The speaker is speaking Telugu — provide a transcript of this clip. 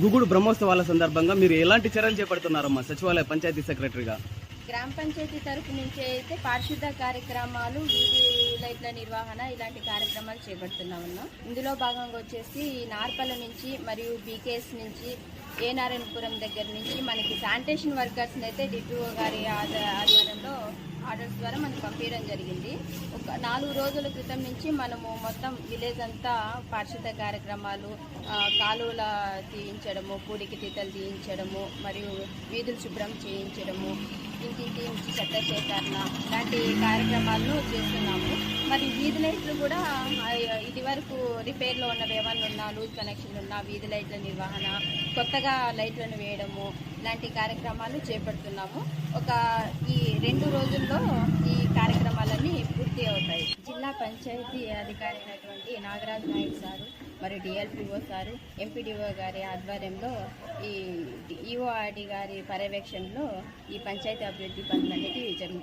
గుగుడు బ్రహ్మోత్సవాల సందర్భంగా మీరు ఎలాంటి చర్యలు చేపడుతున్నారమ్మా? సచివాలయ పంచాయతీ సెక్రటరీగా? గ్రామ పంచాయతీ తరఫు నుంచి అయితే పారిశుద్ధ కార్యక్రమాలు వీధి లైట్ల నిర్వహణ ఇలాంటి కార్యక్రమాలు చేపడుతున్నాం ఉన్నాం ఇందులో భాగంగా వచ్చేసి నార్పల నుంచి మరియు బీకేఎస్ నుంచి ఏ నారాయణపురం దగ్గర నుంచి మనకి శానిటేషన్ వర్కర్స్ అయితే డిటిఓ గారి ఆధ్వర్యంలో ద్వారా మనకు పంపించడం జరిగింది. ఒక నాలుగు రోజుల క్రితం నుంచి మనము మొత్తం విలేజ్ అంతా పారిశుద్ధ కార్యక్రమాలు కాలువల తీయించడము పూడికి తీతలు తీయించడము మరియు వీధులు శుభ్రం చేయించడము ఇంటింటి నుంచి చెత్త సేకరణ లాంటి కార్యక్రమాలను చేస్తున్నాము. మరి వీధి లైట్లు కూడా ఇది వరకు రిపేర్లో ఉన్నవి ఏమన్నా ఉన్నా లూజ్ కనెక్షన్లు ఉన్నా వీధి లైట్ల నిర్వహణ కొత్తగా లైట్లను వేయడము ఇలాంటి కార్యక్రమాలు చేపడుతున్నాము. ఒక ఈ రెండు రోజుల్లో ఈ కార్యక్రమాలన్నీ పూర్తి అవుతాయి. జిల్లా పంచాయతీ అధికారి అయినటువంటి నాగరాజ్ నాయక్ సారు మరియు డిఎల్పిఓ సారు ఎంపీడీఓ గారి ఆధ్వర్యంలో ఈ ఈఓఆర్డి గారి పర్యవేక్షణలో ఈ పంచాయతీ అభివృద్ధి పనులన్నిటి జరుగుతాయి